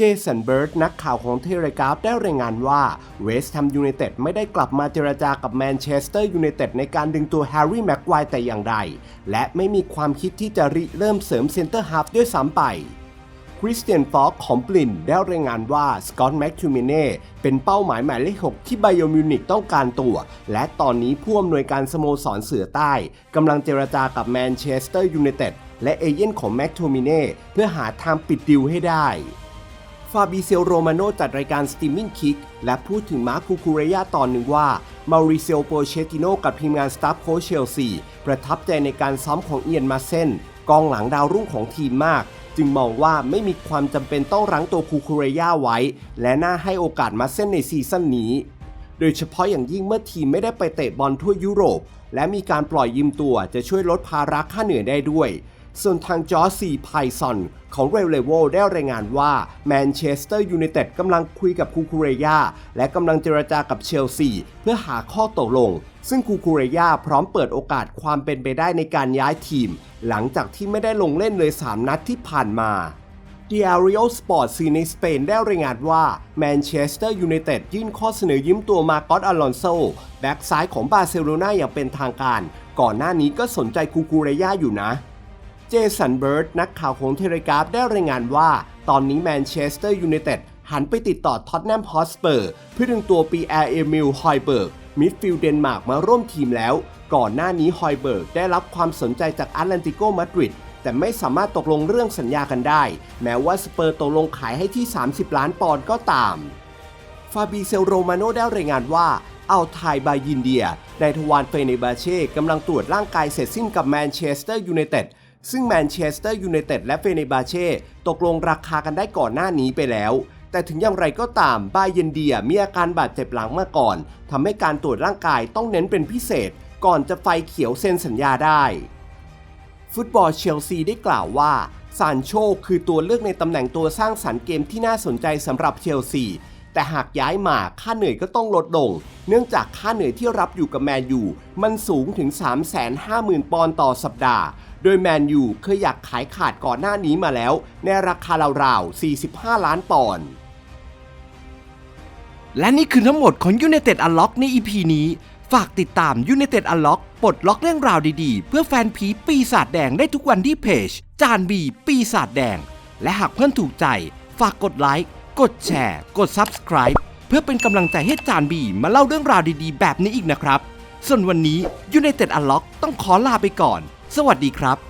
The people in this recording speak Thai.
เจสันเบิร์ดนักข่าวของเทเลกราฟได้รายงานว่าเวสต์แฮมยูไนเต็ดไม่ได้กลับมาเจรจากับแมนเชสเตอร์ยูไนเต็ดในการดึงตัวแฮร์รี่แม็กไกวร์แต่อย่างใด และไม่มีความคิดที่จะริเริ่มเสริมเซนเตอร์ฮาฟด้วยซ้ำไปคริสเตียนฟอกของปลินได้รายงานว่าสกอตต์แมคทูมิเน่เป็นเป้าหมายหมายเลข 6 ที่ไบโอมิวนิกต้องการตัว และตอนนี้ผู้อำนวยการสโมสรเสือใต้กำลังเจรจากับแมนเชสเตอร์ยูไนเต็ดและเอเย่นของแมคทูมิเน่เพื่อหาทางปิดดิวให้ได้ ฟาบิเซลโรมาโนจัดรายการ Steaming Kick และพูดถึงมาร์คคูคูเรยาตอนหนึ่งว่ามาริเซลโปเชติโนกับทีมงานสตาฟโคชเชลซีประทับใจในการซ้อมของเอียนมาเซนกองหลังดาวรุ่งของทีมมาก จึงมองว่าไม่มีความจำเป็นต้องรั้งตัวคูคูเรยาไว้ และน่าให้โอกาสมาเซนในซีซั่นนี้ โดยเฉพาะอย่างยิ่งเมื่อทีมไม่ได้ไปเตะบอลทั่วยุโรป และมีการปล่อยยืมตัวจะช่วยลดภาระค่าเหนื่อยได้ด้วย ส่วนทางจอร์ซีไพซอนของเรลเลโวได้รายงานว่าแมนเชสเตอร์ยูไนเต็ดกำลังคุยกับคูคูเรยาและกำลังเจรจากับเชลซีเพื่อหาข้อตกลง ซึ่งคูคูเรยาพร้อมเปิดโอกาสความเป็นไปได้ในการย้ายทีม หลังจากที่ไม่ได้ลงเล่นเลย 3 นัดที่ผ่านมา Diario Sport ซีในสเปนได้รายงานว่าแมนเชสเตอร์ยูไนเต็ดยื่นข้อเสนอยืมตัวมาโกอตอลอนโซแบ็กซ้ายของบาร์เซโลนาอย่างเป็นทางการ ก่อนหน้านี้ก็สนใจคูคูเรยาอยู่นะ เจสันเบิร์ดนักข่าวของเทเลกราฟได้รายงานว่า ตอนนี้แมนเชสเตอร์ยูไนเต็ดหันไปติดต่อท็อตแนมฮอสเปอร์เพื่อดึงตัวปีแอร์เอมิล ฮอยเบิร์ก มิดฟิลด์เดนมาร์กมาร่วมทีมแล้ว ก่อนหน้านี้ฮอยเบิร์กได้รับความสนใจจากแอตแลนติโกมาดริดแต่ไม่สามารถตกลงเรื่องสัญญากันได้ แม้ว่าสเปอร์ตกลงขายให้ที่ 30 ล้านปอนด์ก็ตาม ฟาบิเซลโรมาโนได้รายงานว่าเอาไทยบายินเดียในทวารเฟเนบาเช่กำลังตรวจร่างกายเสร็จสิ้นกับแมนเชสเตอร์ยูไนเต็ด ซึ่งแมนเชสเตอร์ยูไนเต็ดและเฟเนบาเช่ตกลงราคากันได้ก่อนหน้านี้ไปแล้ว แต่ถึงอย่างไรก็ตามบายินเดียมีอาการบาดเจ็บหลังมาก่อนทำให้การตรวจร่างกายต้องเน้นเป็นพิเศษ ก่อนจะไฟเขียวเซ็นสัญญาได้ ฟุตบอลเชลซีได้กล่าวว่าซานโชคือตัวเลือกในตำแหน่งตัวสร้างสรรค์เกมที่น่าสนใจสำหรับเชลซีแต่หากย้ายมาค่าเหนื่อยก็ต้องลดลง เนื่องจากค่าเหนื่อยที่รับอยู่กับแมนยูมันสูงถึง 350,000 ปอนด์ต่อสัปดาห์ โดยแมนยูเคยอยากขายขาดก่อนหน้านี้มาแล้ว ในราคาราวๆ 45 ล้านปอนด์และนี่คือทั้งหมดของ United Unlock ใน EP นี้ ฝากติดตาม United Unlock ปลดล็อกเรื่องราวดีๆ เพื่อแฟนผีปีศาจแดงได้ทุกวันที่เพจ จานบีปีศาจแดง และหากเพื่อนถูกใจ ฝากกดไลค์ กดแชร์ กด Subscribe เพื่อเป็นกำลังใจให้จานบีมาเล่าเรื่องราวดีๆ แบบนี้อีกนะครับ ส่วนวันนี้ United Unlock ต้องขอลาไปก่อน วัสดีครับ